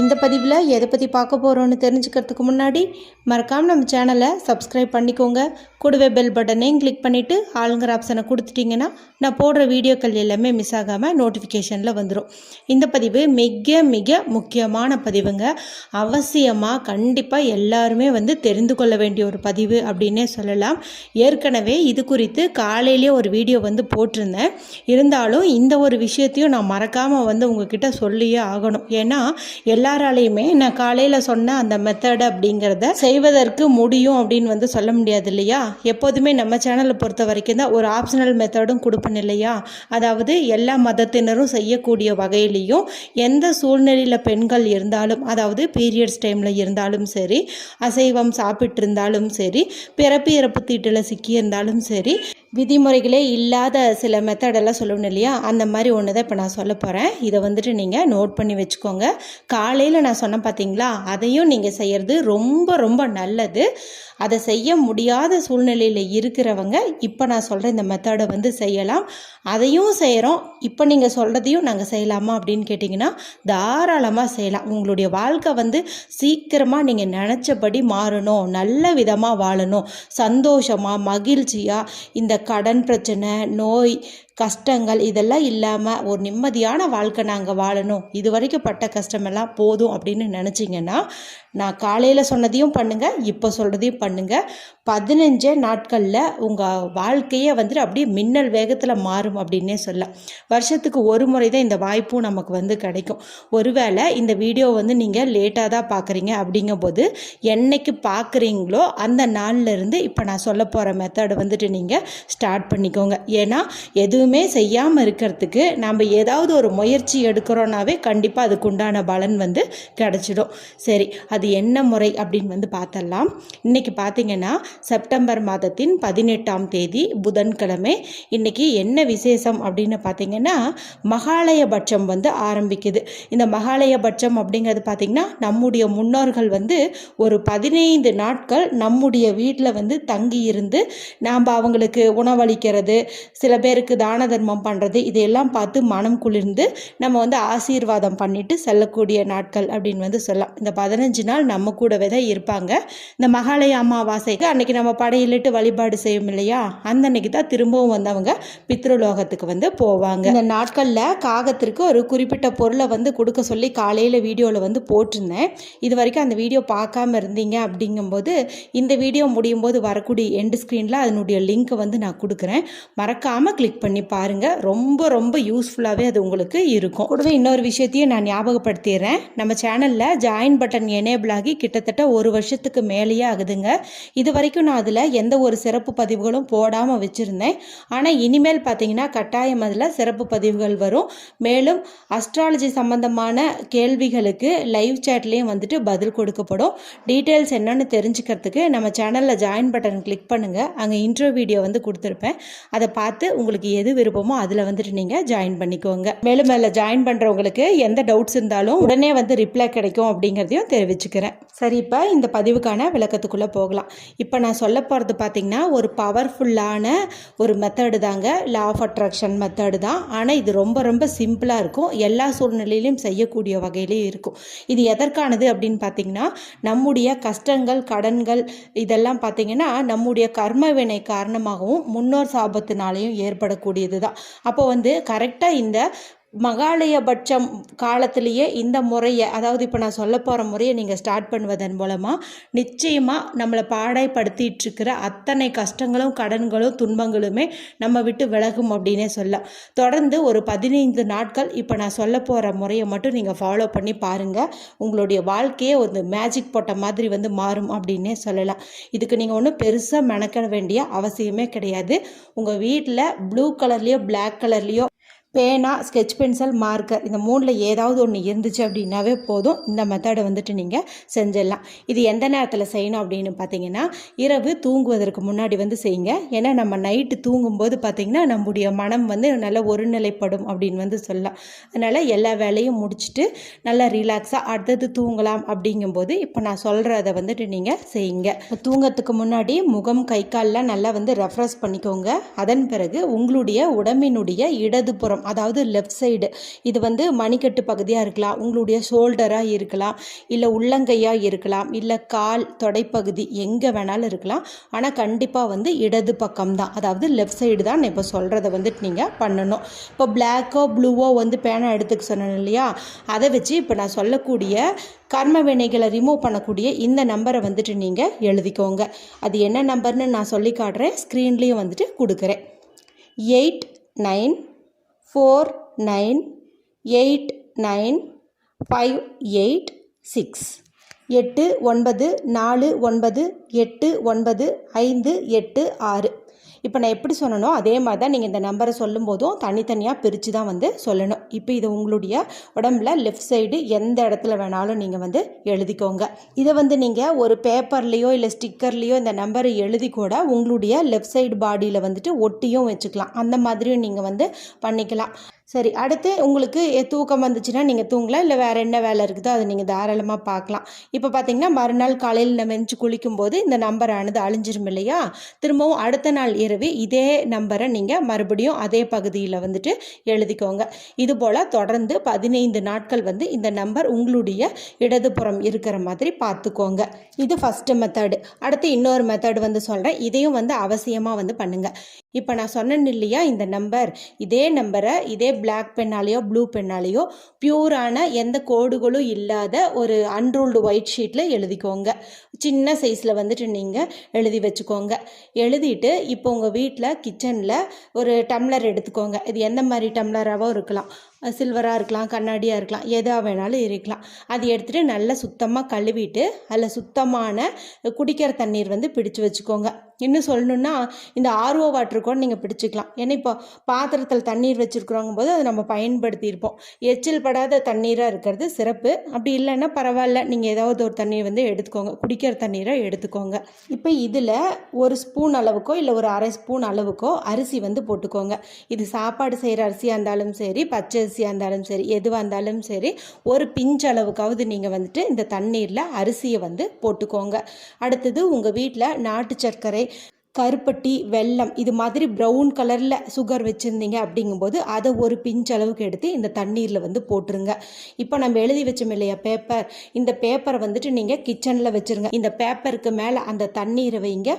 இந்த பதிவில் எதை பற்றி பார்க்க போகிறோன்னு தெரிஞ்சுக்கிறதுக்கு முன்னாடி மறக்காமல் நம்ம சேனலை சப்ஸ்கிரைப் பண்ணிக்கோங்க. கூடவே பெல் பட்டனையும் கிளிக் பண்ணிவிட்டு ஆளுங்கிற ஆப்ஷனை கொடுத்துட்டிங்கன்னா நான் போடுற வீடியோக்கள் எல்லாமே மிஸ் ஆகாமல் நோட்டிஃபிகேஷனில் வந்துடும் இந்த பதிவு மிக மிக முக்கியமான பதிவுங்க. அவசியமாக கண்டிப்பாக எல்லாருமே வந்து தெரிந்து கொள்ள வேண்டிய ஒரு பதிவு அப்படின்னே சொல்லலாம். ஏற்கனவே இது குறித்து காலையிலேயே ஒரு வீடியோ வந்து போட்டிருந்தேன். இருந்தாலும் இந்த ஒரு விஷயத்தையும் நான் மறக்காமல் வந்து உங்ககிட்ட சொல்லியே ஆகணும். ஏன்னா எல்லாராலையுமே நான் காலையில் சொன்ன அந்த மெத்தட் அப்படிங்கிறத செய்வதற்கு முடியும் அப்படின்னு வந்து சொல்ல முடியாது இல்லையா? எப்போதுமே நம்ம சேனலை பொறுத்த வரைக்கும் தான் ஒரு ஆப்ஷனல் மெத்தடும் கொடுப்பேன் இல்லையா? அதாவது எல்லா மதத்தினரும் செய்யக்கூடிய வகையிலையும் எந்த சூழ்நிலையில் பெண்கள் இருந்தாலும் அதாவது பீரியட்ஸ் டைமில் இருந்தாலும் சரி அசைவம் சாப்பிட்டு இருந்தாலும் சரி பிறப்பு இறப்பு தீட்டில் சிக்கியிருந்தாலும் சரி விதிமுறைகளே இல்லாத சில மெத்தடெல்லாம் சொல்லணும் இல்லையா? அந்த மாதிரி ஒன்று தான் இப்போ நான் சொல்ல போகிறேன் இதை வந்துட்டு நீங்கள் நோட் பண்ணி வச்சுக்கோங்க. காலையில் நான் சொன்னேன் பார்த்தீங்களா அதையும் நீங்கள் செய்கிறது ரொம்ப ரொம்ப நல்லது. அதை செய்ய முடியாத சூழ்நிலையில் இருக்கிறவங்க இப்போ நான் சொல்கிற இந்த மெத்தடை வந்து செய்யலாம். அதையும் செய்கிறோம் இப்போ நீங்கள் சொல்கிறதையும் நாங்கள் செய்யலாமா அப்படின்னு கேட்டிங்கன்னா தாராளமாக செய்யலாம். உங்களுடைய வாழ்க்கை வந்து சீக்கிரமாக நீங்கள் நினச்சபடி மாறணும். நல்ல விதமாக வாழணும். சந்தோஷமாக மகிழ்ச்சியாக இந்த கடன் பிரச்சனை நோய் கஷ்டங்கள் இதெல்லாம் இல்லாமல் ஒரு நிம்மதியான வாழ்க்கை நாங்கள் வாழணும். இது வரைக்கும் பட்ட கஷ்டமெல்லாம் போதும் அப்படின்னு நினச்சிங்கன்னா நான் காலையில் சொன்னதையும் பண்ணுங்கள் இப்போ சொல்கிறதையும் பண்ணுங்கள் பதினஞ்சே நாட்களில் உங்கள் வாழ்க்கையே வந்துட்டு அப்படியே மின்னல் வேகத்தில் மாறும் அப்படின்னே சொல்லலாம். வருஷத்துக்கு ஒரு முறை தான் இந்த வாய்ப்பும் நமக்கு வந்து கிடைக்கும். ஒருவேளை இந்த வீடியோ வந்து நீங்கள் லேட்டாக தான் பார்க்குறீங்க அப்படிங்கும்போது என்னைக்கு பார்க்குறீங்களோ அந்த நாள்லேருந்து இப்போ நான் சொல்ல போகிற மெத்தடை வந்துட்டு நீங்கள் ஸ்டார்ட் பண்ணிக்கோங்க. ஏன்னா எதுவுமே செய்யாமல் இருக்கிறதுக்கு நம்ம ஏதாவது ஒரு முயற்சி எடுக்கிறோன்னாவே கண்டிப்பாக அதுக்குண்டான பலன் வந்து கிடச்சிடும். சரி அது அது என்ன முறை அப்படின்னு வந்து பார்த்தரலாம். இன்றைக்கி பார்த்தீங்கன்னா செப்டம்பர் மாதத்தின் பதினெட்டாம் தேதி புதன்கிழமை. இன்றைக்கி என்ன விசேஷம் அப்படின்னு பார்த்தீங்கன்னா மகாலயபட்சம் வந்து ஆரம்பிக்குது. இந்த மகாலயபட்சம் அப்படிங்கிறது பார்த்திங்கன்னா நம்முடைய முன்னோர்கள் வந்து ஒரு பதினைந்து நாட்கள் நம்முடைய வீட்டில் வந்து தங்கி இருந்து நாம் அவங்களுக்கு உணவளிக்கிறது சில பேருக்கு தான தர்மம் பண்ணுறது இதையெல்லாம் பார்த்து மனம் குளிர்ந்து நம்ம வந்து ஆசீர்வாதம் பண்ணிட்டு செல்லக்கூடிய நாட்கள் அப்படின்னு வந்து சொல்லலாம். இந்த பதினஞ்சு நாள் நம்ம கூடவே தான் இருப்பாங்க. இந்த மகாலய அமாவாசைக்கு அன்னைக்கு நம்ம படையிலிட்டு வழிபாடு செய்யும் இல்லையா? அந்த அன்னைக்கு தான் திரும்பவும் வந்து அவங்க பித்ருலோகத்துக்கு வந்து போவாங்க. இந்த நாட்களில் காகத்திற்கு ஒரு குறிப்பிட்ட பொருளை வந்து கொடுக்க சொல்லி காலையில் வீடியோவில் வந்து போட்டிருந்தேன். இது வரைக்கும் அந்த வீடியோ பார்க்காம இருந்தீங்க அப்படிங்கும்போது இந்த வீடியோ முடியும் போது வரக்கூடிய எண்டு ஸ்க்ரீனில் அதனுடைய லிங்க்கை வந்து நான் கொடுக்குறேன். மறக்காமல் கிளிக் பண்ணி பாருங்கள் ரொம்ப ரொம்ப யூஸ்ஃபுல்லாகவே அது உங்களுக்கு இருக்கும். கூடவே இன்னொரு விஷயத்தையும் நான் ஞாபகப்படுத்திடுறேன். நம்ம சேனலில் ஜாயின் பட்டன் எனேபிள் ஆகி கிட்டத்தட்ட ஒரு வருஷத்துக்கு மேலேயே ஆகுதுங்க. இது வரைக்கும் நான் அதில் எந்த ஒரு சிறப்பு பதிவுகளும் போடாமல் வச்சுருந்தேன். ஆனால் இனிமேல் பார்த்தீங்கன்னா கட்டாயம் அதில் சிறப்பு பதிவுகள் வரும். மேலும் அஸ்ட்ராலஜி சம்பந்தமான கேள்விகளுக்கு லைவ் சேட்லேயும் வந்துட்டு பதில் கொடுக்கப்படும். டீட்டெயில்ஸ் என்னென்னு தெரிஞ்சுக்கிறதுக்கு நம்ம சேனலில் ஜாயின் பட்டன் கிளிக் பண்ணுங்கள் அங்கே இன்ட்ரோ வீடியோ வந்து கொடுத்துருப்பேன். அதை பார்த்து உங்களுக்கு எது விருப்பமோ அதில் வந்துட்டு நீங்கள் ஜாயின் பண்ணிக்கோங்க. மேலும் அதில் ஜாயின் பண்ணுறவங்களுக்கு எந்த டவுட்ஸ் இருந்தாலும் உடனே வந்து ரிப்ளை கிடைக்கும் அப்படிங்கிறதையும் தெரிவிச்சுக்கிறேன் சரி இப்போ இந்த பதிவுக்கான விளக்கத்துக்குள்ளே போகலாம். இப்போ நான் சொல்ல போகிறது பார்த்திங்கன்னா ஒரு பவர்ஃபுல்லான ஒரு மெத்தடு தாங்க. லா ஆஃப் அட்ராக்ஷன் மெத்தடு தான். ஆனால் இது ரொம்ப ரொம்ப சிம்பிளாக இருக்கும். எல்லா சூழ்நிலையிலும் செய்யக்கூடிய வகையிலையும் இருக்கும். இது எதற்கானது அப்படின்னு பார்த்தீங்கன்னா நம்முடைய கஷ்டங்கள் கடன்கள் இதெல்லாம் பார்த்தீங்கன்னா நம்முடைய கர்ம வினை காரணமாகவும் முன்னோர் சாபத்தினாலையும் ஏற்படக்கூடியது தான் அப்போ வந்து கரெக்டாக இந்த மகாலயபட்சம் காலத்திலேயே இந்த முறையை அதாவது இப்போ நான் சொல்ல போகிற முறையை நீங்கள் ஸ்டார்ட் பண்ணுவதன் மூலமாக நிச்சயமாக நம்மளை பாடாய்படுத்திட்டு இருக்கிற அத்தனை கஷ்டங்களும் கடன்களும் துன்பங்களுமே நம்ம விட்டு விலகும் அப்படின்னே சொல்லலாம். தொடர்ந்து ஒரு பதினைந்து நாட்கள் இப்போ நான் சொல்ல போகிற முறையை மட்டும் நீங்கள் ஃபாலோ பண்ணி பாருங்கள் உங்களுடைய வாழ்க்கையே ஒரு மேஜிக் போட்ட மாதிரி வந்து மாறும் அப்படின்னே சொல்லலாம். இதுக்கு நீங்கள் ஒன்றும் பெருசாக மெனக்க வேண்டிய அவசியமே கிடையாது. உங்கள் வீட்டில் ப்ளூ கலர்லேயோ பிளாக் கலர்லேயோ பேனா ஸ்கெட்ச் பென்சில் மார்க்கர் இந்த மூணில் ஏதாவது ஒன்று இருந்துச்சு அப்படின்னாவே போதும். இந்த மெத்தடை வந்துட்டு நீங்கள் செஞ்சிடலாம். இது எந்த நேரத்தில் செய்யணும் அப்படின்னு பார்த்தீங்கன்னா இரவு தூங்குவதற்கு முன்னாடி வந்து செய்யுங்க. ஏன்னா நம்ம நைட்டு தூங்கும்போது பார்த்திங்கன்னா நம்முடைய மனம் வந்து நல்ல ஒருநிலைப்படும் அப்படின்னு வந்து சொல்லலாம். அதனால் எல்லா வேலையும் முடிச்சுட்டு நல்லா ரிலாக்ஸாக அடுத்தது தூங்கலாம் அப்படிங்கும்போது இப்போ நான் சொல்கிறத வந்துட்டு நீங்கள் செய்யுங்க. தூங்கிறதுக்கு முன்னாடி முகம் கை கால்லாம் நல்லா வந்து ரெஃப்ரெஷ் பண்ணிக்கோங்க. அதன் பிறகு உங்களுடைய உடம்பினுடைய இடதுபுறம் அதாவது லெஃப்ட் சைடு இது வந்து மணிக்கட்டு பகுதியாக இருக்கலாம் உங்களுடைய ஷோல்டராக இருக்கலாம் இல்லை உள்ளங்கையாக இருக்கலாம் இல்லை கால் தொடைப்பகுதி எங்கே வேணாலும் இருக்கலாம். ஆனால் கண்டிப்பாக வந்து இடது பக்கம் தான். அதாவது லெஃப்ட் சைடு தான் நான் இப்போ சொல்கிறத வந்துட்டு நீங்கள் பண்ணணும். இப்போ பிளாக்கோ ப்ளூவோ வந்து பேனா எடுத்துக்க சொன்னேன் இல்லையா? அதை வச்சு இப்போ நான் சொல்லக்கூடிய கர்ம வினைகளை ரிமூவ் பண்ணக்கூடிய இந்த நம்பரை வந்துட்டு நீங்கள் எழுதிக்கோங்க. அது என்ன நம்பர்னு நான் சொல்லி காட்டுறேன். ஸ்க்ரீன்லேயும் வந்துட்டு கொடுக்குறேன். Eight nine four nine eight nine five eight six. எட்டு ஒன்பது நாலு ஒன்பது எட்டு ஒன்பது ஐந்து எட்டு ஆறு. இப்போ நான் எப்படி சொன்னனோ அதே மாதிரி தான் நீங்கள் இந்த நம்பரை சொல்லும் போதும் தனித்தனியாக பிரித்து தான் வந்து சொல்லணும். இப்போ இது உங்களுடைய உடம்புல லெஃப்ட் சைடு எந்த இடத்துல வேணாலும் நீங்கள் வந்து எழுதிக்கோங்க. இதை வந்து நீங்கள் ஒரு பேப்பர்லேயோ இல்லை ஸ்டிக்கர்லேயோ இந்த நம்பரை எழுதி கூட உங்களுடைய லெஃப்ட் சைடு பாடியில் வந்துட்டு ஒட்டியும் வச்சுக்கலாம். அந்த மாதிரியும் நீங்கள் வந்து பண்ணிக்கலாம். சரி அடுத்து உங்களுக்கு எ- தூக்கம் வந்துச்சுன்னா நீங்கள் தூங்கலாம் இல்லை வேறு என்ன வேலை இருக்குதோ அதை நீங்கள் தாராளமாக பார்க்கலாம். இப்போ பார்த்தீங்கன்னா மறுநாள் காலையில் நம்ம குளிக்கும்போது இந்த நம்பரானது அழிஞ்சிரும் இல்லையா? திரும்பவும் அடுத்த நாள் இரவு இதே நம்பரை நீங்கள் மறுபடியும் அதே பகுதியில் வந்துட்டு எழுதிக்கோங்க. இது போல் தொடர்ந்து பதினைந்து நாட்கள் வந்து இந்த நம்பர் உங்களுடைய இடதுபுறம் இருக்கிற மாதிரி பார்த்துக்கோங்க. இது ஃபஸ்ட்டு மெத்தடு அடுத்து இன்னொரு மெத்தடு வந்து சொல்கிறேன் இதையும் வந்து அவசியமாக வந்து பண்ணுங்கள் இப்போ நான் சொன்னேன் இல்லையா இந்த நம்பர் இதே நம்பரை இதே பிளாக் பென்னாலேயோ ப்ளூ பென்னாலேயோ பியூரான எந்த கோடுகளும் இல்லாத ஒரு அன்ரூல்டு ஒயிட் ஷீட்டில் எழுதிக்கோங்க. சின்ன சைஸில் வந்துட்டு நீங்கள் எழுதி வச்சுக்கோங்க. எழுதிட்டு இப்போ உங்கள் வீட்டில் கிச்சனில் ஒரு டம்ளர் எடுத்துக்கோங்க. இது எந்த மாதிரி டம்ளராகவும் இருக்கலாம். சில்வராக இருக்கலாம் கண்ணாடியாக இருக்கலாம் எதாக வேணாலும் இருக்கலாம். அது எடுத்துகிட்டு நல்லா சுத்தமாக கழுவிட்டு அதில் சுத்தமான குடிக்கிற தண்ணீர் வந்து பிடிச்சு வச்சுக்கோங்க. இன்னும் சொல்லணுன்னா இந்த ஆர்ஓ வாட்டர் கூட நீங்கள் பிடிச்சிக்கலாம். ஏன்னா இப்போ பாத்திரத்தில் தண்ணீர் வச்சுருக்குறோங்கும் போது அதை நம்ம பயன்படுத்தியிருப்போம். எச்சில் படாத தண்ணீராக இருக்கிறது சிறப்பு. அப்படி இல்லைன்னா பரவாயில்ல. நீங்கள் ஏதாவது ஒரு தண்ணீர் வந்து எடுத்துக்கோங்க. குடிக்கிற தண்ணீரை எடுத்துக்கோங்க. இப்போ இதில் ஒரு ஸ்பூன் அளவுக்கோ இல்லை ஒரு அரை ஸ்பூன் அளவுக்கோ அரிசி வந்து போட்டுக்கோங்க. இது சாப்பாடு செய்கிற அரிசியாக இருந்தாலும் சரி பச்சை அரிசியாக இருந்தாலும் சரி எதுவாக இருந்தாலும் சரி ஒரு பிஞ்ச் அளவுக்காவது நீங்கள் வந்துட்டு இந்த தண்ணீரில் அரிசியை வந்து போட்டுக்கோங்க. அடுத்தது உங்கள் வீட்டில் நாட்டு சர்க்கரை கருப்பட்டி வெல்லம் இது மாதிரி ப்ரௌன் கலரில் சுகர் வச்சுருந்தீங்க அப்படிங்கும்போது அதை ஒரு பிஞ்ச் அளவுக்கு எடுத்து இந்த தண்ணீரில் வந்து போட்டுருங்க. இப்போ நம்ம எழுதி வச்சோம் இல்லையா பேப்பர் இந்த பேப்பரை வந்துட்டு நீங்கள் கிச்சனில் வச்சுருங்க. இந்த பேப்பருக்கு மேலே அந்த தண்ணீரை வைங்க.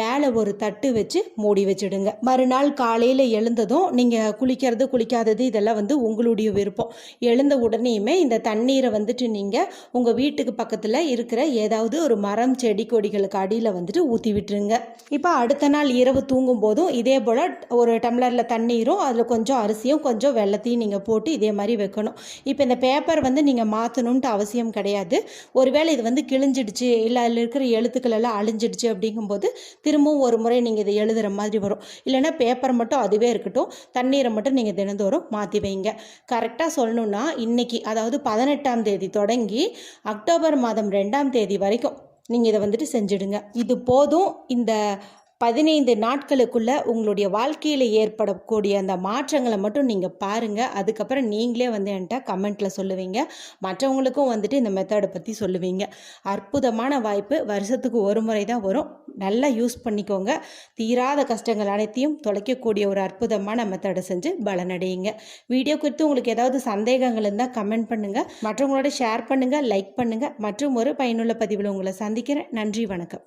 மேலே ஒரு தட்டு வச்சு மூடி வச்சுடுங்க. மறுநாள் காலையில் எழுந்ததும் நீங்கள் குளிக்கிறது குளிக்காதது இதெல்லாம் வந்து உங்களுடைய விருப்பம். எழுந்த உடனேயுமே இந்த தண்ணீரை வந்துட்டு நீங்கள் உங்கள் வீட்டுக்கு பக்கத்தில் இருக்கிற ஏதாவது ஒரு மரம் செடி கொடிகளுக்கு அடியில் வந்துட்டு ஊற்றி விட்டுருங்க. இப்போ அடுத்த நாள் இரவு தூங்கும் போதும் இதே போல் ஒரு டம்ளரில் தண்ணீரும் அதில் கொஞ்சம் அரிசியும் கொஞ்சம் வெள்ளத்தையும் நீங்கள் போட்டு இதே மாதிரி வைக்கணும். இப்போ இந்த பேப்பர் வந்து நீங்கள் மாற்றணுன்ட்டு அவசியம் கிடையாது. ஒருவேளை இது வந்து கிழிஞ்சிடுச்சு இல்லை அதில் இருக்கிற எழுத்துக்கள் எல்லாம் அழிஞ்சிடுச்சு அப்படிங்கும்போது திரும்பவும் ஒரு முறை நீங்கள் இதை எழுதுகிற மாதிரி வரும். இல்லைன்னா பேப்பர் மட்டும் அதுவே இருக்கட்டும். தண்ணீரை மட்டும் நீங்கள் தினந்தோறும் மாற்றி வைங்க. கரெக்டாக சொல்லணுன்னா இன்னைக்கு அதாவது பதினெட்டாம் தேதி தொடங்கி அக்டோபர் மாதம் ரெண்டாம் தேதி வரைக்கும் நீங்கள் இதை வந்துட்டு செஞ்சிடுங்க. இது போதும் இந்த பதினைந்து நாட்களுக்குள்ள உங்களுடைய வாழ்க்கையில் ஏற்படக்கூடிய அந்த மாற்றங்களை மட்டும் நீங்கள் பாருங்கள் அதுக்கப்புறம் நீங்களே வந்து என்கிட்ட கமெண்ட்டில் சொல்லுவீங்க. மற்றவங்களுக்கும் வந்துட்டு இந்த மெத்தடை பற்றி சொல்லுவீங்க. அற்புதமான வாய்ப்பு. வருஷத்துக்கு ஒரு முறை தான் வரும். நல்லா யூஸ் பண்ணிக்கோங்க. தீராத கஷ்டங்கள் அனைத்தையும் தொலைக்கக்கூடிய ஒரு அற்புதமான மெத்தடை செஞ்சு பலனடையுங்க. வீடியோ குறித்து உங்களுக்கு ஏதாவது சந்தேகங்கள் இருந்தால் கமெண்ட் பண்ணுங்கள் மற்றவங்களோட ஷேர் பண்ணுங்கள் லைக் பண்ணுங்கள் மற்றும் ஒரு பயனுள்ள பதிவில் உங்களை சந்திக்கிறேன். நன்றி வணக்கம்.